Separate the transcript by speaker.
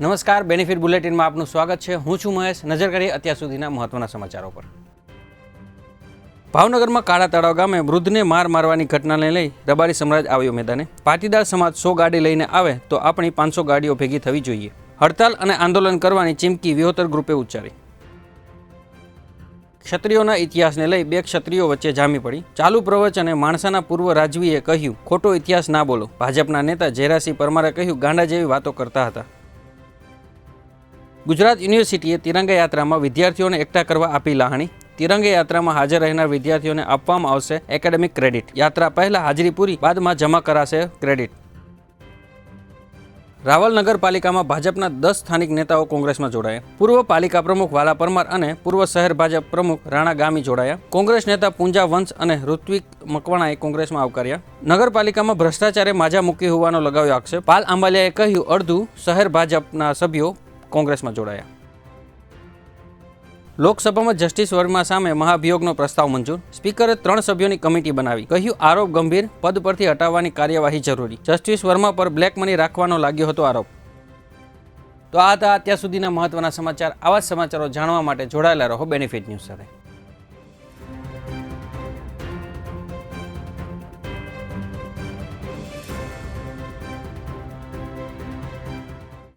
Speaker 1: નમસ્કાર બેનિફિટ બુલેટિનમાં આપનું સ્વાગત છે. હું છું મહેશ. નજર કરીએ અત્યાર સુધીના મહત્વના સમાચારો પર. ભાવનગરમાં કાળા તળાવ ગામે વૃદ્ધને માર મારવાની ઘટનાને લઈ રબારી સમ્રાજ આવ્યો મેદાને. પાટીદાર સમાજ સો ગાડી લઈને આવે તો આપણી પાંચસો ગાડીઓ ભેગી થવી જોઈએ. હડતાલ અને આંદોલન કરવાની ચીમકી વિહોતર ગ્રુપે ઉચ્ચારી. ક્ષત્રિયોના ઇતિહાસને લઈ બે ક્ષત્રિયો વચ્ચે જામી પડી. ચાલુ પ્રવચને માણસાના પૂર્વ રાજવીએ કહ્યું, ખોટો ઇતિહાસ ના બોલો. ભાજપના નેતા જયરાસિંહ પરમારે કહ્યું, ગાંડા જેવી વાતો કરતા હતા. ગુજરાત યુનિવર્સિટીએ તિરંગા યાત્રામાં વિદ્યાર્થીઓને એકઠા કરવા આપી લાહણી. તિરંગા યાત્રામાં હાજર રહેનાર વિદ્યાર્થીઓને આપવામાં આવશે એકેડેમિક ક્રેડિટ. યાત્રા પહેલા હાજરી પૂરી બાદમાં જમા કરાશે ક્રેડિટ. રાવલ નગરપાલિકામાં ભાજપના દસ સ્થાનિક નેતાઓ કોંગ્રેસમાં જોડાયા. પૂર્વ પાલિકા પ્રમુખ વાલા પરમાર અને પૂર્વ શહેર ભાજપ પ્રમુખ રાણા ગામી જોડાયા. કોંગ્રેસ નેતા પૂંજા વંશ અને ઋત્વિક મકવાણાએ કોંગ્રેસમાં આવકાર્યા. નગરપાલિકામાં ભ્રષ્ટાચારે માજા મૂકી હોવાનો લગાવ્યો આક્ષેપ. પાલ આંબાલિયાએ કહ્યું, અડધું શહેર ભાજપના સભ્યો કોંગ્રેસમાં જોડાયા. લોકસભામાં જસ્ટિસ વર્મા સામે મહાભિયોગનો પ્રસ્તાવ મંજૂર. સ્પીકરે ત્રણ સભ્યોની કમિટી બનાવી. કહ્યું, આરોપ ગંભીર, પદ પરથી હટાવવાની કાર્યવાહી જરૂરી. જસ્ટિસ વર્મા પર બ્લેક મની રાખવાનો લાગ્યો હતો આરોપ. તો આ હતા અત્યાર સુધીના મહત્વના સમાચાર. આવા જ સમાચારો જાણવા માટે જોડાયેલા રહો બેનિફિટ ન્યૂઝ સાથે.